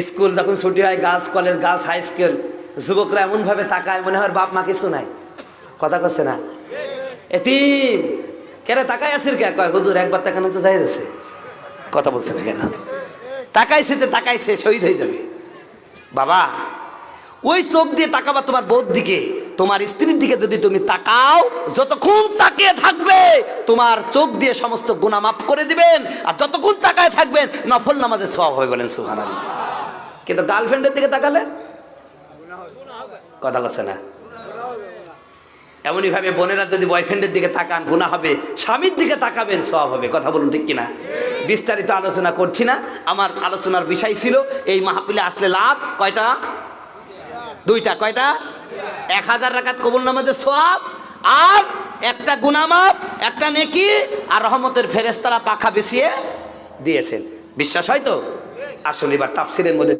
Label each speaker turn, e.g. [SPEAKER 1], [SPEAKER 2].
[SPEAKER 1] School যখন ছুটি হয় girls college girls high school যুবকরা এমনভাবে তাকায়, মনে হয় বাপ মা কিছু নাই। কথা কচ্ছে না? এতিম! কেন তাকাই আসির কে? কয়, হুজুর, একবার তাকানো তো যাই যাচ্ছে কথা বলছে না কেন? তাকাইছে তো তাকাইছে, শহীদ হয়ে যাবে। বাবা, ওই চোখ দিয়ে তাকাবা তোমার বউর দিকে। তোমার স্ত্রীর দিকে যদি তুমি তাকাও, যতক্ষণ তাকিয়ে থাকবে, তোমার চোখ দিয়ে সমস্ত গুণা মাফ করে দিবেন, আর যতক্ষণ তাকায় থাকবেন, নফল নামাজের সব হবে বলেন সুহান কিন্তু গার্লফ্রেন্ডের দিকে তাকালে? কথা বলছে না। এমনই ভাবে বোনেরা যদি বয়ফ্রেন্ডের দিকে তাকান গুণা হবে, স্বামীর দিকে তাকাবেন সব হবে। কথা বলুন ঠিক কিনা? বিস্তারিত আলোচনা করছি না। আমার আলোচনার বিষয় ছিল, এই মাহফিলে আসলে লাভ কয়টা? দুইটা। কয়টা? এক হাজার রাকাত কবুল নামাজের সব আর একটা গুনামাপ, একটা নেকি আর রহমতের ফেরেস্তারা পাখা বিছিয়ে দিয়েছেন। বিশ্বাস হয় তো? আসলে এবার তাফসিরের মধ্যে